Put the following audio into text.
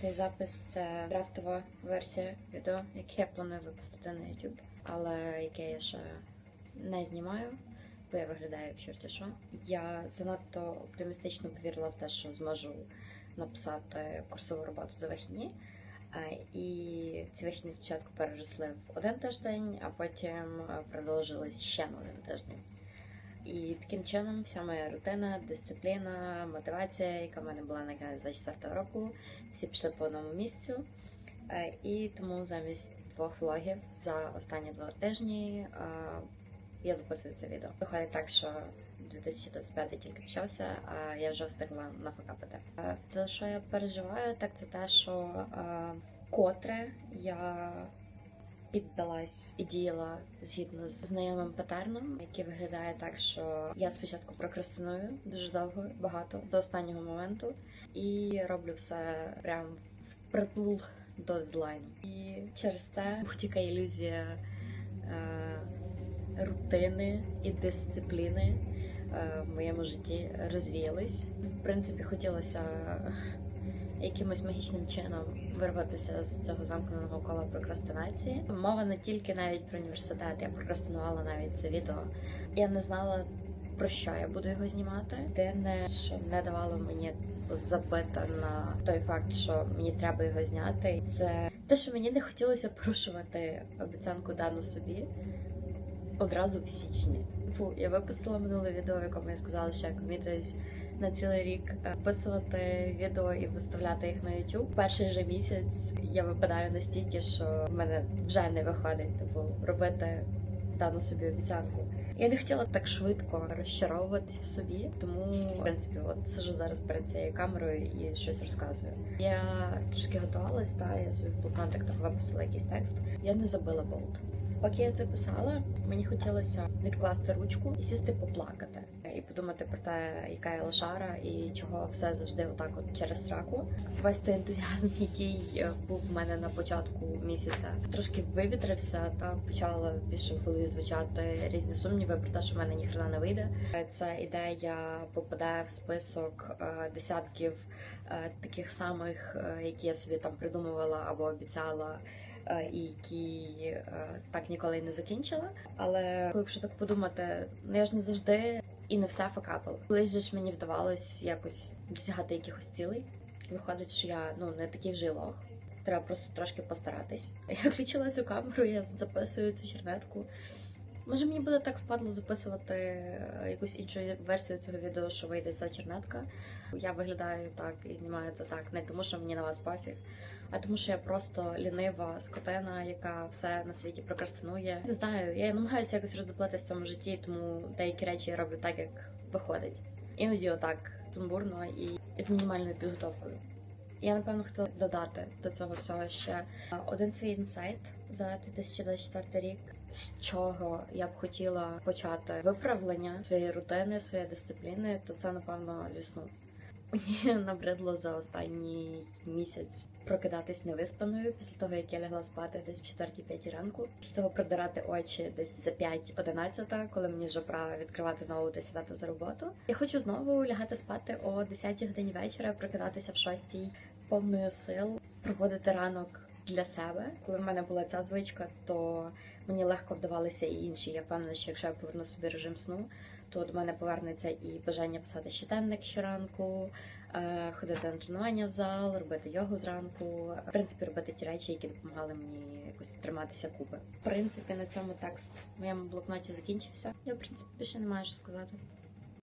Цей запис це драфтова версія відео, яке я планую випустити на YouTube, але яке я ще не знімаю, бо я виглядаю як чорті що. Я занадто оптимістично повірила в те, що зможу написати курсову роботу за вихідні. Е, І ці вихідні спочатку переросли в один тиждень, а потім е, продовжились ще на один тиждень. І таким чином вся моя рутина, дисципліна, мотивація, яка в мене була на кінець 24 року, всі пішли по одному місцю. Е, І тому замість двох влогів за останні два тижні е, я записую це відео. Виходить так, що 2025 тільки почався, а я вже встигла нафакапити. Е, Те, що я переживаю, так це те, що котре я піддалась і діяла згідно з знайомим патерном, який виглядає так, що я спочатку прокрастиную дуже довго, багато до останнього моменту, і роблю все прям впритул до дедлайну. І через це будь-яка ілюзія е, рутини і дисципліни е, в моєму житті розвіялись. В принципі, хотілося якимось магічним чином вирватися з цього замкненого кола прокрастинації. Мова не тільки навіть про університет, я прокрастинувала навіть це відео. Я не знала про що я буду його знімати. Єдине, що не давало мені забити на той факт, що мені треба його зняти, це те, що мені не хотілося порушувати обіцянку дану собі одразу в січні. Фу, я випустила минуле відео, в якому я сказала, що я комітуюсь на цілий рік е, вписувати відео і виставляти їх на YouTube. Перший же місяць я випадаю настільки, що в мене вже не виходить типу, робити дану собі обіцянку. Я не хотіла так швидко розчаровуватись в собі, тому в принципі, от сижу зараз перед цією камерою і щось розказую. Я трошки готувалась, та я собі в блокнотик виписала якийсь текст. Я не забила болт. Поки я це писала, мені хотілося відкласти ручку і сісти поплакати, і подумати про те, яка я лошара і чого все завжди отак, от через сраку. Весь той ентузіазм, який був в мене на початку місяця, трошки вивітрився та почала більше в голові звучати різні сумніви про те, що в мене ніхрена не вийде. Ця ідея попадає в список е, десятків е, таких самих, е, які я собі там придумувала або обіцяла і які е, так ніколи не закінчила. Але якщо так подумати, ну я ж не завжди і не все факапила. Колись же ж мені вдавалось якось досягати якихось цілей. Виходить, що я ну не такий вже лох. Треба просто трошки постаратись. Я включила цю камеру, я записую цю чернетку. Може, мені буде так впадло записувати е, якусь іншу версію цього відео, що вийде ця чернетка. Я виглядаю так і знімаю це так, не тому, що мені на вас пофіг, а тому, що я просто лінива скотина, яка все на світі прокрастинує. Не знаю, я намагаюся якось роздоплатися в цьому житті, тому деякі речі я роблю так, як виходить. Іноді отак сумбурно і з мінімальною підготовкою. Я напевно хотіла додати до цього всього ще один свій інсайт за 2024 рік, з чого я б хотіла почати виправлення своєї рутини, своєї дисципліни, то це напевно зі сну. Мені набридло за останній місяць прокидатись невиспаною після того, як я лягла спати десь в 4-5 ранку. Після цього продирати очі десь за 5-11, коли мені вже пора відкривати ноут і сідати за роботу. Я хочу знову лягати спати о 10 годині вечора, прокидатися в 6 повною сил, проводити ранок для себе. Коли в мене була ця звичка, то мені легко вдавалися і інші. Я впевнена, що якщо я поверну собі режим сну, то до мене повернеться і бажання писати щоденник щоранку, е, ходити на тренування в зал, робити йогу зранку. В принципі, робити ті речі, які допомагали мені якось триматися купи. В принципі, на цьому текст в моєму блокноті закінчився. Я в принципі більше не маю що сказати.